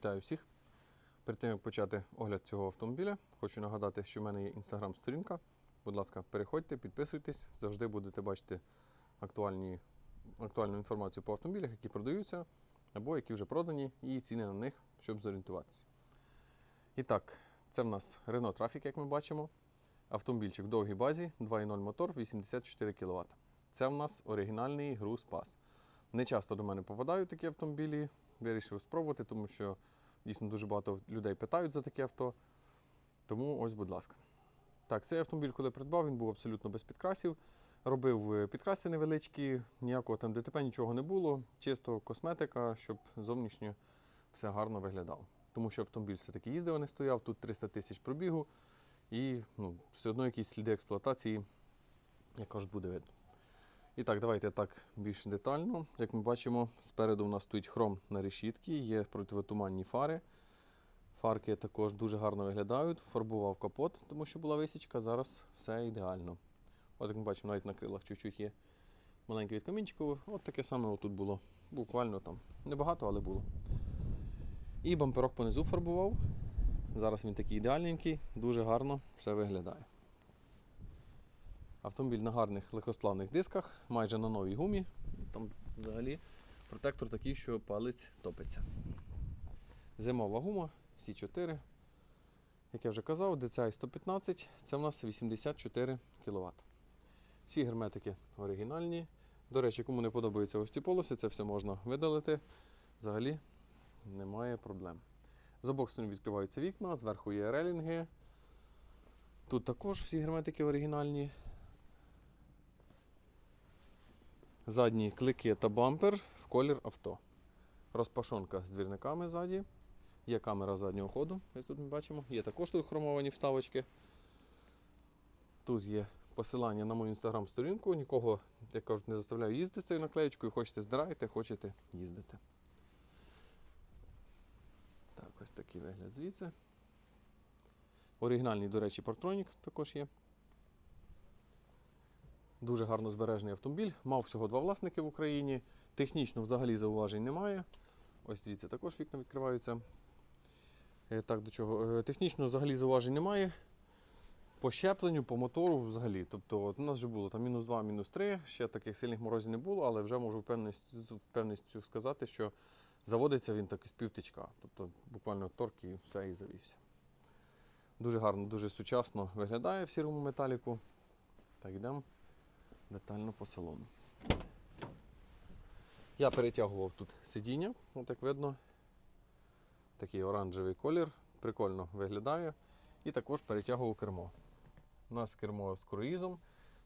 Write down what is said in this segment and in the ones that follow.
Вітаю всіх. Перед тим як почати огляд цього автомобіля, хочу нагадати, що в мене є інстаграм-сторінка. Будь ласка, переходьте, підписуйтесь, завжди будете бачити актуальні, актуальну інформацію по автомобілях, які продаються, або які вже продані, і ціни на них, щоб зорієнтуватися. І так, це в нас Renault Trafic, як ми бачимо. Автомобільчик в довгій базі, 2.0 мотор, 84 кВт. Це в нас оригінальний груз пас. Не часто до мене попадають такі автомобілі. Вирішив спробувати, тому що дійсно дуже багато людей питають за таке авто. Тому ось, будь ласка. Так, цей автомобіль, коли придбав, він був абсолютно без підкрасів. Робив е, підкраси невеличкі, ніякого там ДТП, нічого не було. Чисто косметика, щоб зовнішньо все гарно виглядало. Тому що автомобіль все-таки їздив, а не стояв, тут 300 тисяч пробігу, і ну, все одно якісь сліди експлуатації, як кажуть, буде видно. І так, давайте так більш детально. Як ми бачимо, спереду у нас стоїть хром на решітці, є противотуманні фари. Фарки також дуже гарно виглядають. Фарбував капот, тому що була висічка, зараз все ідеально. От як ми бачимо, навіть на крилах чуть-чуть є маленький від камінчику. От таке саме тут було. Буквально там. Небагато, але було. І бамперок понизу фарбував. Зараз він такий ідеальненький, дуже гарно все виглядає. Автомобіль на гарних легкосплавних дисках, майже на новій гумі. Там взагалі протектор такий, що палець топиться. Зимова гума, всі 4. Як я вже казав, DCI 115, це в нас 84 кВт. Всі герметики оригінальні. До речі, кому не подобаються ось ці полоси, це все можна видалити. Взагалі немає проблем. З обох сторон відкриваються вікна, зверху є релінги. Тут також всі герметики оригінальні. Задні клики та бампер в колір авто. Розпашонка з двірниками ззаді. Є камера заднього ходу, як тут ми бачимо. Є також тут хромовані вставочки. Тут є посилання на мою інстаграм-сторінку. Нікого, як кажуть, не заставляю їздити з цією наклеєчкою. Хочете здирайте, хочете їздити. Так, ось такий вигляд звідси. Оригінальний, до речі, партронік також є. Дуже гарно збережений автомобіль. Мав всього два власники в Україні. Технічно взагалі зауважень немає. Ось звідси також вікна відкриваються. Е, Так, до чого? Е, Технічно взагалі зауважень немає. По щепленню, по мотору взагалі. Тобто у нас вже було там мінус 2, мінус 3, ще таких сильних морозів не було, але вже можу впевненістю, з впевненістю сказати, що заводиться він так із півтичка. Тобто буквально торк і все і завівся. Дуже гарно, дуже сучасно виглядає в сірому металіку. Так, йдемо детально по салону. Я перетягував тут сидіння, от як видно. Такий оранжевий колір, прикольно виглядає. І також перетягував кермо. У нас кермо з круїзом.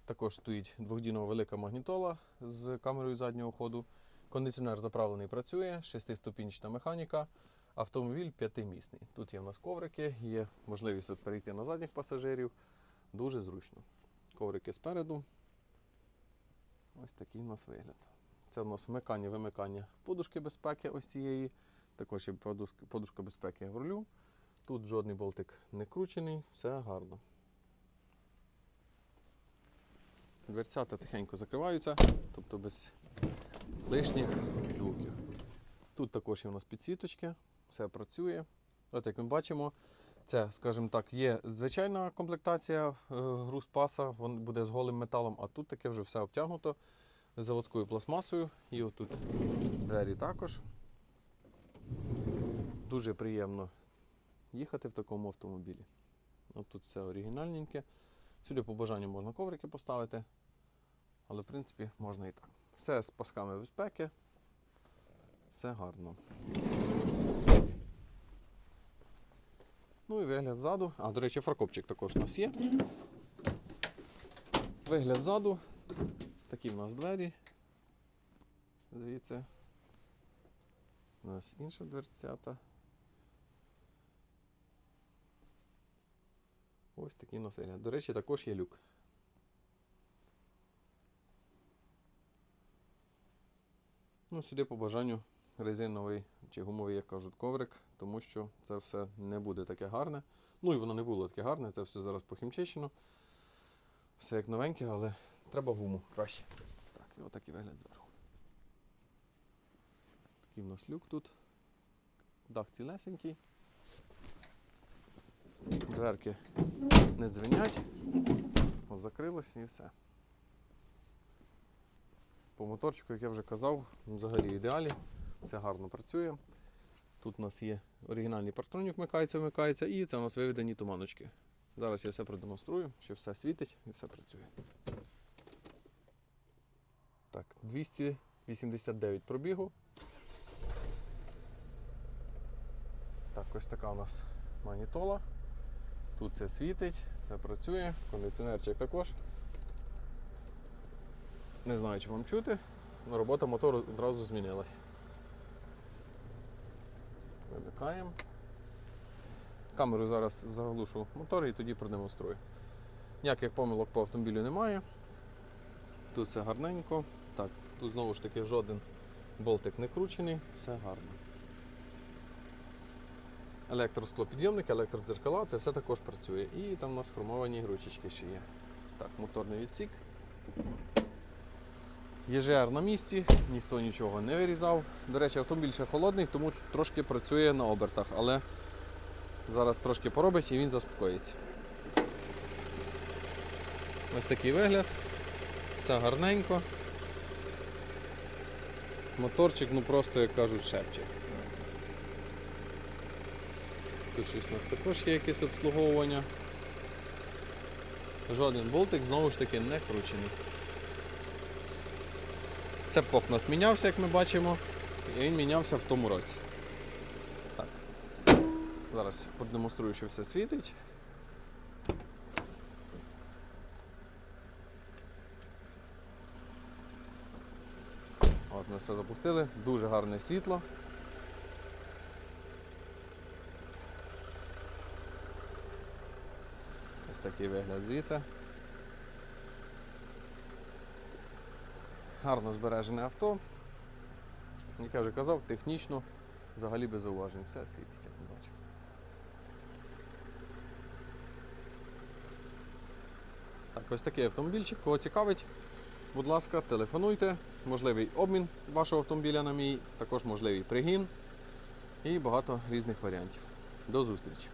Також стоїть двохдінова велика магнітола з камерою заднього ходу. Кондиціонер заправлений працює, шестиступінчата механіка. Автомобіль п'ятимісний. Тут є в нас коврики, є можливість тут перейти на задніх пасажирів. Дуже зручно. Коврики спереду. Ось такий у нас вигляд. Це у нас вмикання, вимикання подушки безпеки ось цієї. Також подушка, подушка безпеки в рулю. Тут жодний болтик не кручений, все гарно. Дверцята тихенько закриваються, тобто без лишніх звуків. Тут також є у нас підсвіточки, все працює. От як ми бачимо, це, скажімо так, є звичайна комплектація е, груз паса, він буде з голим металом, а тут таке вже все обтягнуто заводською пластмасою. І отут двері також. Дуже приємно їхати в такому автомобілі. От тут все оригінальненьке. Сюди по бажанню можна коврики поставити, але в принципі можна і так. Все з пасками безпеки. Все гарно. Ну і вигляд ззаду. А, до речі, фаркопчик також у нас є. Вигляд ззаду. Такі в нас двері. Звідси. У нас інша дверцята. Ось такий у нас вигляд. До речі, також є люк. Ну, сюди по бажанню резиновий чи гумовий, як кажуть, коврик, тому що це все не буде таке гарне. Ну і воно не було таке гарне, це все зараз похімчищено. Все як новеньке, але треба гуму краще. Так, і отакий вигляд зверху. Такий в нас люк тут. Дах цілесенький. Дверки не дзвенять. Ось закрилось і все. По моторчику, як я вже казав, взагалі ідеалі. Все гарно працює. Тут у нас є оригінальний партронік, вмикається, вмикається, і це у нас виведені туманочки. Зараз я все продемонструю, що все світить і все працює. Так, 289 пробігу. Так, ось така у нас магнітола. Тут все світить, все працює, кондиціонерчик також. Не знаю, чи вам чути, але робота мотору одразу змінилась. Вимикаємо. Камеру зараз заглушу мотор і тоді продемонструю. Ніяких помилок по автомобілю немає. Тут все гарненько. Так, тут знову ж таки жоден болтик не кручений, все гарно. Електросклопідйомник, електродзеркала, це все також працює. І там у нас хромовані ручечки ще є. Так, моторний відсік. ЄЖР на місці, ніхто нічого не вирізав. До речі, автомобіль ще холодний, тому трошки працює на обертах, але зараз трошки поробить і він заспокоїться. Ось такий вигляд. Все гарненько. Моторчик, ну просто, як кажуть, шепче. Тут щось у нас також є якесь обслуговування. Жоден болтик знову ж таки не кручений. Цепок у нас мінявся, як ми бачимо, і він мінявся в тому році. Так. Зараз продемонструю, що все світить. От ми все запустили, дуже гарне світло. Ось такий вигляд звідси. Гарно збережене авто. Як я вже казав, технічно взагалі без зауважень. Все світить, як ми бачимо. Так, ось такий автомобільчик. Кого цікавить, будь ласка, телефонуйте. Можливий обмін вашого автомобіля на мій, також можливий пригін і багато різних варіантів. До зустрічі!